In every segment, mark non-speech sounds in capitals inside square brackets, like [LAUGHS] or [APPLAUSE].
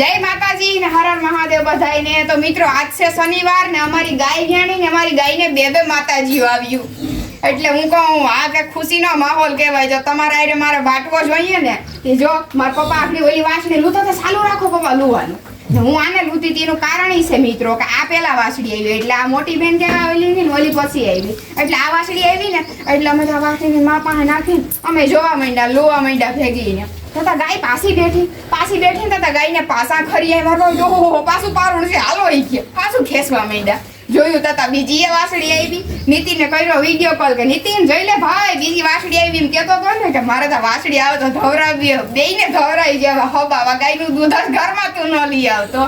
જય માતાજી ને હર હર મહાદેવ બધાયને. તો મિત્રો, આજ છે શનિવાર ને અમારી ગાય વ્યાણી ને અમારી ગાયને બે બે માતાજીઓ આવ્યું. એટલે હું કહું, આ કે ખુશીનો માહોલ કહેવાય. જો તમારા આરે મારે બાટવો જોઈએ ને કે જો મારા પપ્પા આપણી ઓલી વાંસળી લૂતો તો ચાલુ રાખો પપ્પા લુવાનું. હું આને લૂતી તેનું કારણ એ છે મિત્રો કે આ પેલા વાસળી આવી. એટલે આ મોટી બેન કે ઓલી ને, ઓલી પછી આવી. એટલે આ વાસળી આવી ને, એટલે અમે તો આ વાસળીની મા પાસે નાખીને અમે જોવા માંડ્યા, લોવા માંડ્યા ભેગીને. તથા ગાય પાછી બેઠી પાછી બેઠી તથા ગાયને પાછા ખરી આવ્યા મારો જો હો, પાછું પારણ છે હાલો ઈ કે. પાછું ખેસવા માંડ્યા. જોયું તથા બીજી એ વાસળી આવી નીતિને કર્યો વીડિયો કોલ કે નીતિન જોઈ લે ભાઈ બીજી વાસળી આવી એમ કહેતો હતો ને કે મારે તો વાસળી આવે તો ધવરાવી બેયને ધવરાઈ ગયા હો બાવા ગાયનું દૂધ ઘરમાં તું ન લઈ આવતો.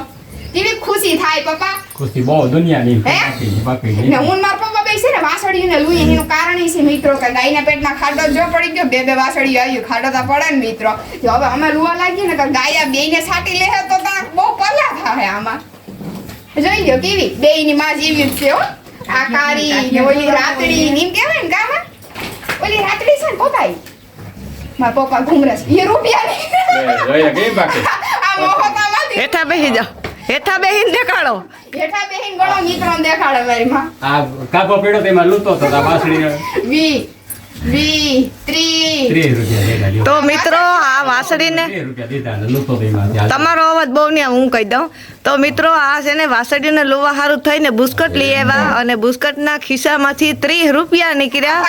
એવી ખુશી થાય પપ્પા. ખુશી બહુ દુનિયાની? બાકી બાકી ને હું ને મારા પપ્પા બે છે ને વાસળીને લુઈ એનું કારણ ઈ છે મિત્રો કે ગાયના પેટમાં ખાડો જો પડી ગયો બે બે વાસળી આવ્યું ખાડો તો પડે ને મિત્રો. હવે અમે લુવા લાગીએ ને કે ગાયા બેયને છાટી લે તો તા બહુ પલા થાય આમાં. જોઈ લ્યો કેવી? બેયની માં જેવી જ છે હો. આ કારી ને ઓલી રાતડી ને એમ કહેવાય ને ગામાં. ઓલી રાતડી છે ને પોતાઈ મારા પપ્પા ઘુમરે છે. એ રૂપિયા નહીં એ બાકી? [LAUGHS] આ મોહતામાંથી. એઠા બેહી જાઓ. હેઠા બેહીન દેખાડો. હેઠા બેહીન ગણો મિત્રો દેખાડે મારી માં આ કાપો પીડો તેમાં લૂતો તો આ વાસળી વી. તો મિત્રો આ વાસળીને. તમારો અવાજ બહુ ને હું કહી દઉં. તો મિત્રો આ છે ને વાસળીને લોવા સારું થઈને બુસ્કટ લઈ આવ્યા અને બુસ્કટના ખિસ્સામાંથી ત્રીસ રૂપિયા નીકળ્યા.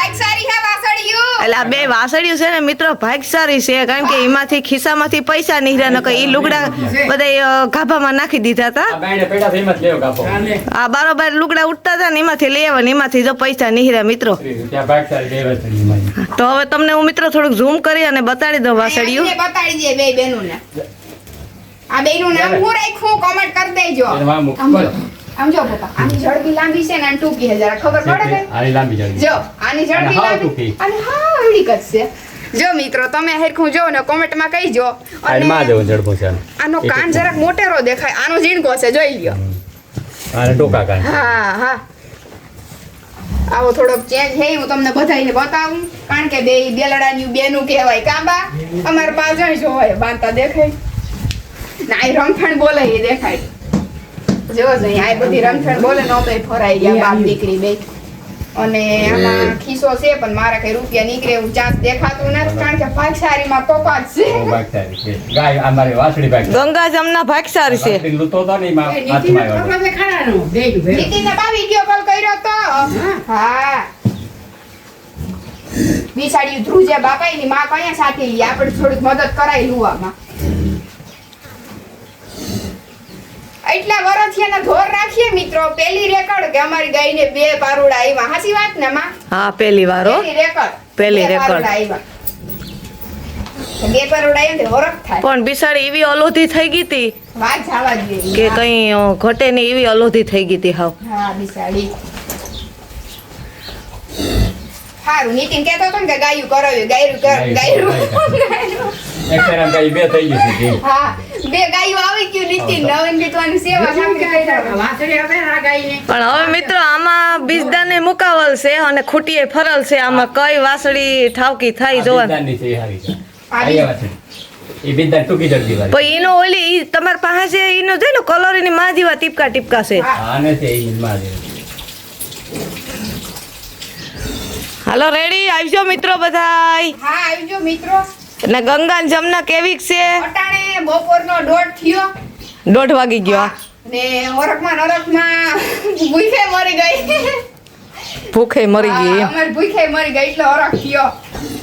એટલે આ બે વાસળીઓ છે ને મિત્રો ભાગસારી છે કારણ કે એમાંથી ખિસ્સામાંથી પૈસા નીકળ્યા નકર એ લુગડા બધા ગાભામાં નાખી દીધા હતા આ બારોબાર લુગડા ઉઠતા હતા ને એમાંથી લઈ આવ્યા ને એમાંથી જો પૈસા નીકળ્યા મિત્રો. તો હવે તમને હું મિત્રો થોડુંક ઝૂમ કરી અને બતાડી દઉં વાસળિયું બતાડી દે બે બેનુંને. આ બેનું નામ હું રાખું કોમેન્ટ કરી દેજો. આમ જો પપ્પા આની જડબી લાંબી છે ને આની ટૂંકી છે જરા ખબર પડે કે? આની લાંબી જડબી. જો આની જડબી લાંબી. અને હા એવડી કદ જો મિત્રો તમે હેરખું જો ને કોમેન્ટમાં કહીજો. અને માં જો જડબો છે આનો. કાન. જરાક મોટેરો દેખાય. આનો ઝીણકો છે જોઈ લ્યો. આને ટોકા કાન. હા હા. આવો થોડોક ચેન્જ છે હું તમને બધાને બતાવું. કારણ કે બે બેલડાની બેનું કહેવાય કાંબા. અમારે પાછળ જોવાય બાંધતા દેખાય. ના એ રમફણ બોલે એ દેખાય. જો જઈ આ બધી રમફણ બોલે, નો તો ફરાઈ ગયા, બાપ દીકરી બે અને આમાં ખિસ્સો છે પણ મારા કઈ રૂપિયા નીકળે એવું ચાન્સ દેખાતું નથી કારણ કે પાકસારીમાં કપાત છે. ગાય આ વાસડી ભાગ. ગંગા જમના ભાગસારી છે. લૂતો તો નહીં માં હાથમાં આવ્યો. નીતિનને બા વિડિયો કોલ કર્યો તો. હા. બિસાડી ધ્રુજે બાપાઈની માં કયા સાથે આપણે થોડીક મદદ કરાઈ લુવામાં. એટલા વર્ષ એના ધોર રાખીએ મિત્રો. પેલી રેકર્ડ કે અમારી ગાયને બે પારુડા આવ્યા હાસી વાત ને માં? હા પેલી વાર પેલી રેકર્ડ. પેલી રેકર્ડ. આવ્યા. બે પારુડા આવ્યા ને તો થાય. પણ બિસાડી એવી અલોધી થઈ ગઈ હતી વાત જવા દે. કે કઈ ઘટે નહીં એવી અલોધી થઈ ગઈ હતી હાવ. હા બિસાડી. હારું નીતિન કહેતો હતો ને કે ગાયું કરાવ્યું ગાયરું ગાયું, ગાયરું [LAUGHS] એક ફેરા ગાય બે થઈ ગઈ હતી હા. બે ગાયું આવી ગયું નીતિન નવીન રીતવાની સેવા પણ હવે મિત્રો આમાં બીજદાને મુકાવલ છે અને ખૂટીએ ફરલ છે. આમાં કઈ વાસળી ઠાવકી થાય જોવા. પણ એનો ઓલી તમારી પાસે એનો છે ને કલર એની માં જેવા ટીપકા ટીપકા છે. હાલો રેડી આવજો મિત્રો બધાય. હા આવજો મિત્રો. ને ગંગા જમના કેવીક છે? અટાણે બપોરનો દોઢ થયો. દોઢ વાગી ગયો. ને ઓરખમાં નરકમાં ભૂખે મરી ગઈ. ભૂખે મરી ગઈ અમાર ભૂખે મરી ગઈ એટલે ઓરખ થયો.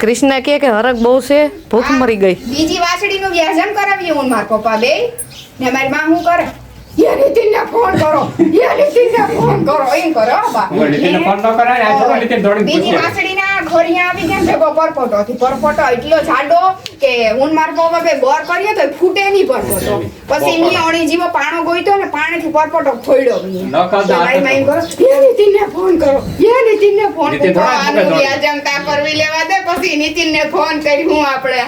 કૃષ્ણ કહે કે હરક બહુ છે ભૂખ મરી ગઈ. બીજી વાસળીનું વ્યાજન કરાવીએ હું માર પપ્પા બે. ને મારી માં હું કરે? યે નીતિનને ફોન કરો. યે નીતિનને ફોન કરો. એમ કરો બા. નીતિનને ફોન ન કરાય, આ છોકરો નીતિન દોડીને બીજી પૂછે. ઘોડિયા આવી ગયા ભેગો પરપોટો થી પરપોટો એટલો જાડો કે હું ને મારા બે બોર કરીએ તો ફૂટે નહીં પરપોટો. પછી મી અણી જીવો પાણો ગોઈતો ને પાણીથી પરપોટો ફોડ્યો મી ન કરતા મારી કરો યે નીતિનને ફોન કરો. યે નીતિનને ફોન કરો. તા કરવી લેવા દે પછી નીતિનને ફોન કરી હું આપણે.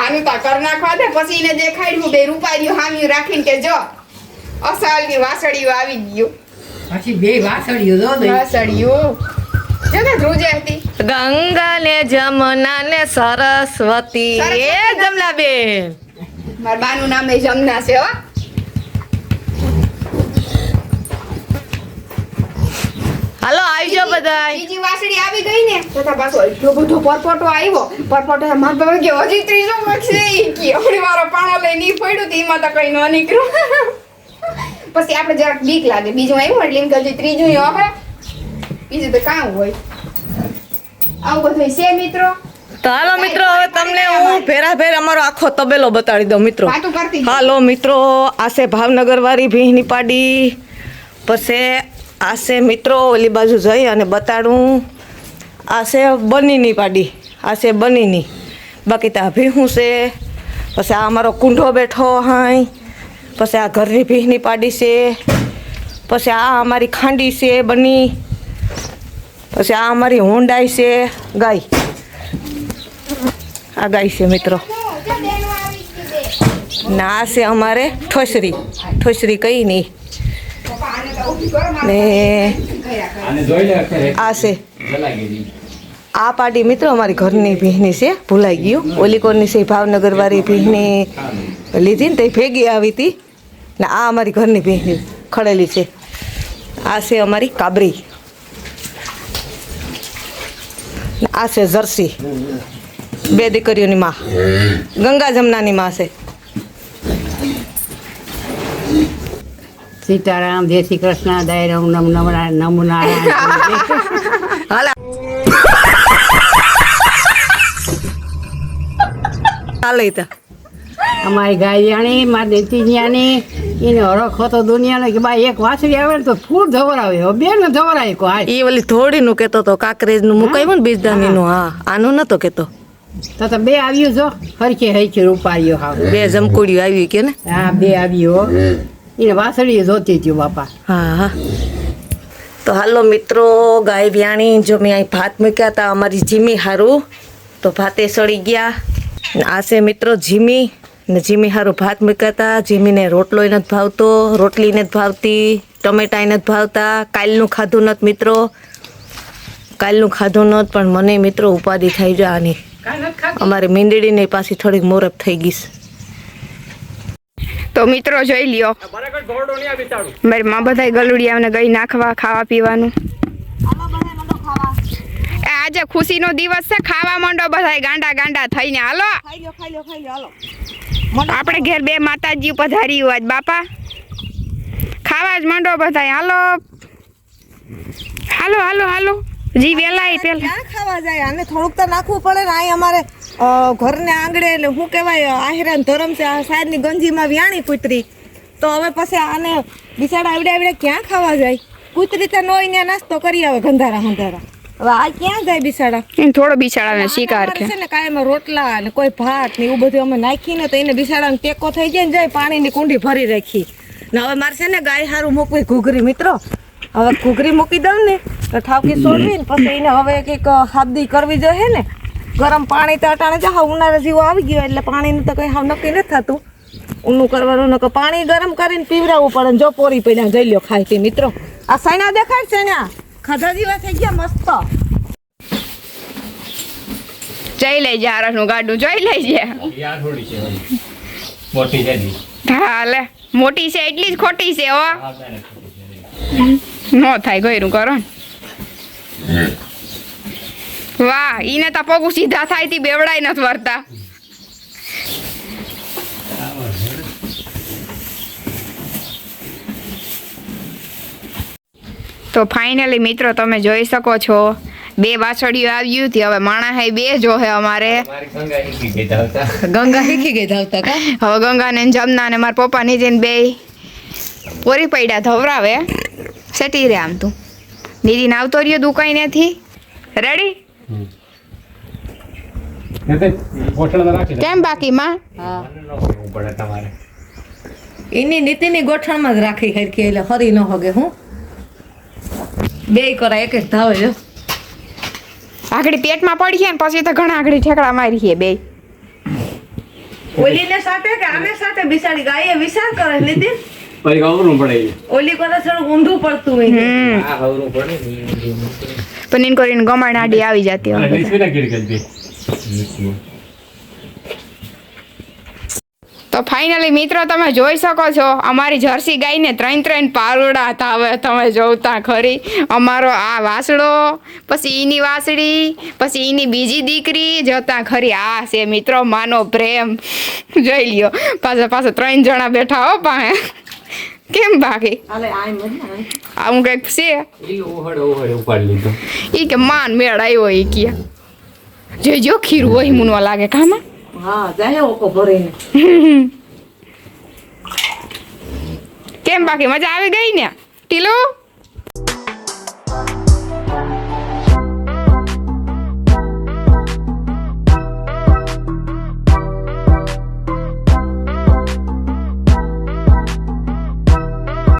આનું તા કર નાખવા દે પછી એને દેખાડ્યું બે રૂપારીઓ હામ્યું રાખીને કે જો અસલની વાસળીઓ આવી ગયું. પછી બે વાસળીઓ વાસળીઓ. ને ગંગા ને જમના ને સરસ્વતી. એ. જમલા બેન મારા બાનું નામ એ જમના છે હો. હાલો આવી જાઓ બધા બીજી વાસડી આવી ગઈ ને તથા પાછો એટલો બધો પરપોટો આવ્યો. પરપોટો મારા બાબા કે હજી ત્રીજો છે કે હમણાં મારો પાણો લઈ ની પડ્યું તો એમાં તો કઈ ન નીકળ્યું. પછી આપણે જરાક બીક લાગે. બીજું આવ્યું એટલે એમ કે હજી ત્રીજું હવે બીજું તો કાં હોય. આવું બધું છે મિત્રો? તો હાલો મિત્રો હવે તમને હું ભેરા ભેર અમારો આખો તબેલો બતાડી દઉં મિત્રો. હાલો મિત્રો આસે ભાવનગર વાળી ભીહની પાડી. પછી આસે મિત્રો ઓલી બાજુ જઈ અને બતાડું. આસે બનીની પાડી. આસે બનીની. બાકી ત્યાં ભીહું છે. પછી આ અમારો કુંઢો બેઠો હાય. પછી આ ઘરની ભીહની પાડી છે. પછી આ અમારી ખાંડી છે બની. પછી આ અમારી હુંડાઈ છે ગાય. આ ગાય છે મિત્રો. ના આ છે અમારે ઠોસરી. ઠોસરી કઈ નહીં. ને આ છે. આ પાર્ટી મિત્રો અમારી ઘરની ભીહની છે ભૂલાઈ ગયું. ઓલીકોરની છે ભાવનગર વાળી ભીહની લીધી ને તે ભેગી આવી હતી. ને આ અમારી ઘરની ભીહની ખડેલી છે. આ છે અમારી કાબરી ને આ છે જર્સી. બે દીકરીઓની માં. ગંગા જમનાની માં છે. સીતારામ જય શ્રી કૃષ્ણ દય રામ નમ નમરા નમુના નારાયણ હાલે. તા અમારી ગાયાણી મારી દેતીજિયાની એને હરખ હતો દુનિયાનો કે ભાઈ એક વાસળી આવે ને તો ફૂલ ધવરાવે બે ને ધવરાય કો એ ઈ થોડી નું કહેતો તો કાકરેજનું મુકાયું ને બીજદાનીનું હા. આનું નતો કેતો તો તો બે આવ્યું જો હરખે હરખે રૂપાળ્યો હાવ. બે જમકુડિયું આવ્યું કે ને? હા બે આવ્યો એને વાસળી જોતી હતી બાપા. હા હા. તો હાલો મિત્રો ગાય વ્યાણી જો મેં અહીં ભાત મૂક્યા હતા અમારી જીમી હારું. તો ભાતે સળી ગયા. ને આ છે મિત્રો જીમી. ને જીમી હારું ભાત મૂક્યા હતા જીમીને રોટલો નથી ભાવતો રોટલી નથી ભાવતી ટમેટાય નથી ભાવતા કાલનું ખાધું નથી મિત્રો. કાલનું ખાધું નહોત પણ મને મિત્રો ઉપાધિ થઈ જાય આની. અમારી મીંદડીને પાછી થોડીક મોરપ થઈ ગઈ તો મિત્રો જોઈ લ્યો. મારી મા બધા ગલુડિયાઓને ગઈ નાખવા ખાવા પીવાનું. એ આજે ખુશીનો દિવસ છે ખાવા માંડો બધાય ગાંડા ગાંડા થઈને. હાલો. આપણે ઘેર બે માતાજી પધારી હોય બાપા. ખાવા જ માંડો બધાય. હાલો. હાલો હાલો હાલો. જી એ પેલા. ક્યાં ખાવા જાય? આને થોડુંક તો નાખવું પડે ને અહીં અમારે ઘરને આંગળે એટલે શું કહેવાય આહિરાન ધરમ છે આ સાહેબની ગંજીમાં વ્યાણી કૂતરી. તો હવે પછી આને બિચારા આવડે આવડે ક્યાં ખાવા જાય? કૂતરી તો નો નાસ્તો કરી આવે ગંધારા હવે આ ક્યાં જાય બિસાડા? થોડો બિચારાને શિકાર છે. ને કાંઈ રોટલા ને કોઈ ભાત ને એવું બધું અમે નાખીને તો એને બિચારાને ટેકો થઈ જાય ને જાય પાણીની કુંડી ભરી રાખી ને હવે મારે છે ને ગાય હારું મૂકવી ઘૂઘરી મિત્રો. હવે ઘૂઘરી મૂકી દઉં ને તો ઠાવકી છોડવી ને પછી એને હવે કંઈક હાબદી કરવી જોઈએ ને. ગરમ પાણી તો અટાણે જા ઉનાળા જીવો આવી ગયો એટલે પાણીનું તો કંઈ હાવ નક્કી નથી થતું. ઊનું કરવાનું નકો પાણી ગરમ કરીને પીવડાવવું પડે જો પોરી પડ્યા જઈ લ્યો ખાય તે મિત્રો. આ સૈના દેખાય છે ને ખાધા થઈ ગયા મસ્ત. જઈ લેજે આરસનું ગાડું જોઈ લઈ છે વળી. મોટી છે હા લે. મોટી છે એટલી જ ખોટી છે હો. નો થાય ગયરું કરો. ને. વાહ ઈને તો પગું સીધા થાય તી બેવડાય નથી વરતા તો ફાઇનલી મિત્રો તમે જોઈ શકો છો. બે વાછડીઓ આવ્યું હતી હવે માણા હાઈ બે જો હે અમારે. ગંગા શીખી ગઈ ધાવતા હવે ગંગા ને જમના ને મારા પપ્પા નીચે બે પોરી પડ્યા ધવરાવે સેટી રે આમ તું. નીતિન આવતો રહ્યો દુકાઈ નથી રેડી ને. કેમ બાકીમાં માં? ન પડે એની નીતિની ગોઠણમાં જ રાખી હરખી એટલે ફરી ન હોગે હું? બે કરા એક જ ધાવે જો આગળ પેટમાં પડી છે ને પછી તો ઘણા આગળ ઠેકડા મારી છે બે. ઓલીને સાથે કે આને સાથે? બિસાડી ગાયે વિસાર કરે નીતિન પછી ખબરું પડે ઓલી કરે થોડું ઊંધું પડતું હોય હમ. આ ખબરું પડે. પણ ઇન કરીને ગમાણ આડી આવી જતી હોય નીચે ના ગીર કરી દે. નીચે. તો ફાઇનલી મિત્રો તમે જોઈ શકો છો અમારી જર્સી ગાયને ત્રણ ત્રણ પારોડા હવે તમે જોતા ખરી. અમારો આ વાસડો પછી એની વાસડી પછી એની બીજી દીકરી જોતા ખરી. આ છે મિત્રો માનો પ્રેમ. જોઈ લ્યો. પાછા પાછા ત્રણ જણા બેઠા હો પાસે. કેમ બાકી આ હું કંઈક છે? ઈ ઓહડ ઓહડ ઉપાડી લીધો. ઈ કે માન મેળ આવ્યો એ કે. જે જો ખીરું હોય મૂનવા લાગે. કામાં હા [LAUGHS] કેમ બાકી? મજા આવી ગઈ ને? ટીલું?